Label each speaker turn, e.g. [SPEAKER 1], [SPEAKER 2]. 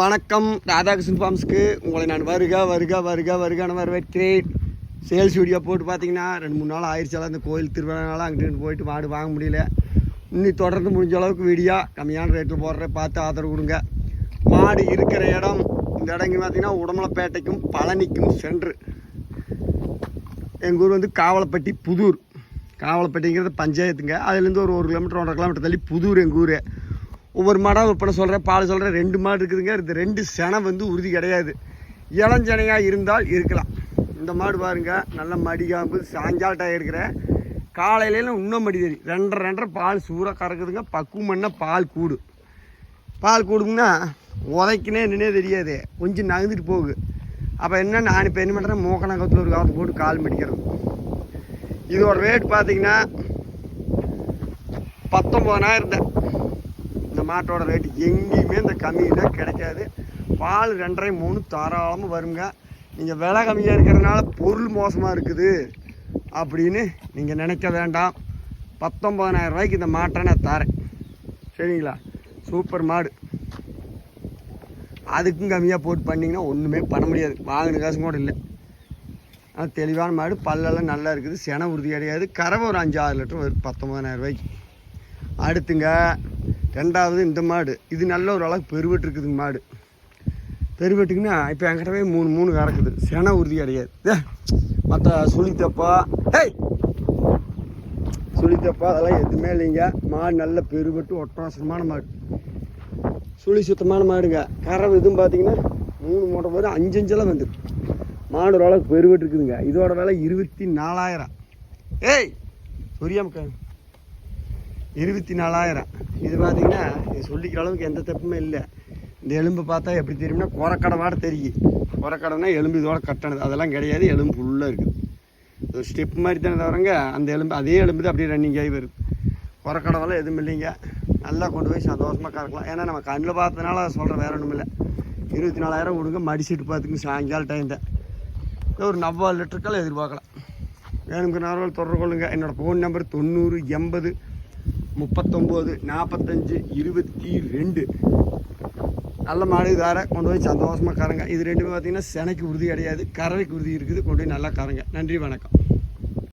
[SPEAKER 1] வணக்கம். ராதாகிருஷ்ணன் ஃபார்ம்ஸ்க்கு உங்களை நான் வருக வருக வருக வருகான வரவேற்கிறேன். சேல்ஸ் வீடியோ போட்டு பார்த்தீங்கன்னா ரெண்டு மூணு நாள் ஆயிடுச்சாலும் அந்த கோயில் திருவிழானால அங்கிட்டு போயிட்டு மாடு வாங்க முடியல. இன்னி தொடர்ந்து முடிஞ்ச அளவுக்கு வீடியோ கம்மியான ரேட்டில் போடுற பார்த்து ஆதரவு கொடுங்க. மாடு இருக்கிற இடம் இந்த இடம் இங்கே பார்த்தீங்கன்னா உடமலைப்பேட்டைக்கும் பழனிக்கும் சென்று. எங்கள் ஊர் வந்து காவலப்பட்டி புதூர். காவலப்பட்டிங்கிறது பஞ்சாயத்துங்க. அதுலேருந்து ஒரு ஒரு கிலோமீட்டர் ஒன்றரை கிலோமீட்டர் தள்ளி புதூர் எங்கள் ஊர். ஒவ்வொரு மாடாக விற்பனை சொல்கிறேன் பால் சொல்கிறேன் ரெண்டு மாடு இருக்குதுங்க. இந்த ரெண்டு செனை வந்து உறுதி கிடையாது. இளஞ்சனையாக இருந்தால் இருக்கலாம். இந்த மாடு பாருங்க நல்ல மடிகாம்பு சாஞ்சால்ட்டாக இருக்கிற காலையிலலாம் இன்னும் மடி தெரியும். ரெண்டரை ரெண்டரை பால் சூறாக கறக்குதுங்க. பக்குவம் பண்ண பால் கூடு. பால் கூடுங்கன்னா உதைக்கினே நின்னே தெரியாது. கொஞ்சம் நகர்ந்துட்டு போகுது. அப்போ என்ன நான் இப்போ என்ன பண்ணுறேன் மூக்கணங்கத்தில் ஒரு காப்பு போட்டு கால் மடிக்கிறது இதோட ரேட் பார்த்தீங்கன்னா பத்தொம்போதாயிரம் தான். மாட்டோட ரேட்டு எங்கேயுமே இந்த கம்மியில் கிடைக்காது. பால் ரெண்டரை மூணு தாராளமாக வருங்க. நீங்கள் விலை கம்மியாக இருக்கிறதுனால பொருள் மோசமாக இருக்குது அப்படின்னு நீங்கள் நினைக்க வேண்டாம். பத்தொம்பதனாயிரம் ரூபாய்க்கு இந்த மாட்டை நான் தரேன். சரிங்களா? சூப்பர் மாடு. அதுக்கும் கம்மியாக போட்டு பண்ணிங்கன்னா ஒன்றுமே பண்ண முடியாது. வாங்கின காசு கூட இல்லை. ஆனால் தெளிவான மாடு. பல்லெல்லாம் நல்லா இருக்குது. சென உறுதி கிடையாது கறவை ஒரு அஞ்சு ஆறு லிட்டர் வரும். பத்தொம்பதாயிரம் ரூபாய்க்கு. அடுத்துங்க ரெண்டாவது இந்த மாடு. இது நல்ல ஒரு அளவுக்கு பெருவெட்டு இருக்குதுங்க மாடு. பெருவெட்டுக்குன்னா இப்போ என்கிட்டவே மூணு மூணு கறக்குது. சென உறுதி கிடையாது. மற்ற சுழித்தப்பா ஹேய் சுழித்தப்பா அதெல்லாம் எதுவுமே இல்லைங்க. மாடு நல்ல பெருவெட்டு ஒட்டவாசனமான மாடு. சுழி சுத்தமான மாடுங்க. கறவை இதுவும் பார்த்தீங்கன்னா மூணு மூட்டை வரும் அஞ்சு அஞ்செல்லாம் வந்து மாடு ஓரளவுக்கு பெருவெட்டு இருக்குதுங்க. இதோட விலை இருபத்தி நாலாயிரம். ஏய்! சொரியாமக்கா இருபத்தி நாலாயிரம். இது பார்த்தீங்கன்னா இது சொல்லிக்கிற அளவுக்கு எந்த தப்புமே இல்லை. இந்த எலும்பு பார்த்தா எப்படி தெரியும்னா குறக்கடை தெரியும் குறக்கடைனா எலும்பு இதோட கட்டணது அதெல்லாம் கிடையாது எலும்பு ஃபுல்லாக இருக்குது. ஒரு ஸ்டெப் மாதிரி தானே தவிரங்க அந்த எலும்பு அதே எலும்பு தான் அப்படியே ரன்னிங் ஆகி வருது. குறக்கடவெல்லாம் எதுவும் இல்லைங்க. நல்லா கொண்டு போய் சந்தோஷமாக கறக்கலாம். ஏன்னா நம்ம கண்ணில் பார்த்ததுனால சொல்கிறேன் வேற ஒன்றும் இல்லை இருபத்தி நாலாயிரம் கொடுங்க மடிச்சிட்டு பார்த்துங்க சாயங்காலம் டைம் தான் ஒரு நவ்வாறு லிட்டருக்கெல்லாம் எதிர்பார்க்கலாம். வேணுங்கிற நார்வல் தொடர்பு கொள்ளுங்க. என்னோடய ஃபோன் நம்பர் தொண்ணூறு எண்பது முப்பத்தொம்போது நாற்பத்தஞ்சு இருபத்தி ரெண்டு. நல்ல மாடு தார கொண்டு போய் சந்தோஷமாக கறங்க இது ரெண்டுமே பார்த்தீங்கன்னா செனைக்கு உறுதி கிடையாது. கறவைக்கு உறுதி இருக்குது. கொண்டு போய் நல்லா கறங்க நன்றி வணக்கம்.